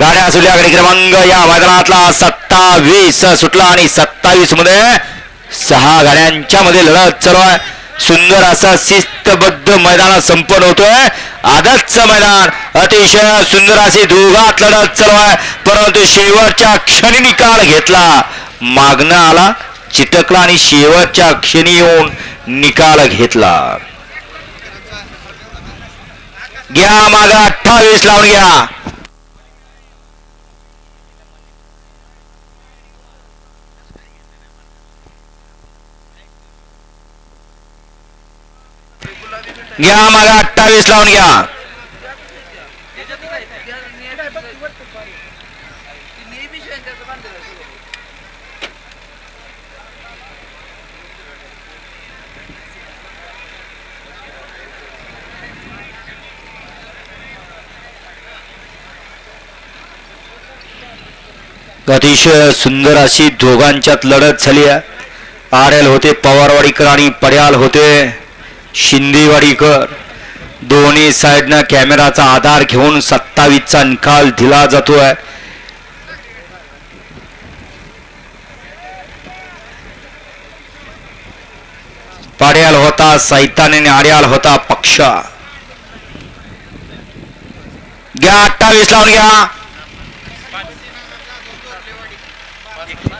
गाड्या सुटल्या. गाडी क्रमांक या मैदानातला सत्तावीस सुटला आणि सत्तावीसमध्ये सहा गाड्यांच्या मध्ये लढत चालू आहे. सुंदर असा शिस्तबद्ध मैदान संपन्न होतोय. आदतचं मैदान. अतिशय सुंदर अशी दोघात लढत चालू आहे. परंतु शेवटच्या क्षणी निकाल घेतला. मागणं आला चिटकला आणि शेवटच्या क्षणी येऊन निकाल घेतला. घ्या माग अठ्ठावीस लावून घ्या. घ्या मागा अठ्ठावीस लावून घ्या. अतिशय सुंदर अशी दोघांच्यात लढत झाली आहे. आरेल होते पवारवाडीकर आणि पड्याल होते. शिंदेवाडीकर. दोन्ही साईडनं कॅमेराचा आधार घेऊन सत्तावीसचा निकाल दिला जातोय. पाड्याल होता सैताने आड्याल होता पक्ष. घ्या अठ्ठावीस लावून घ्या.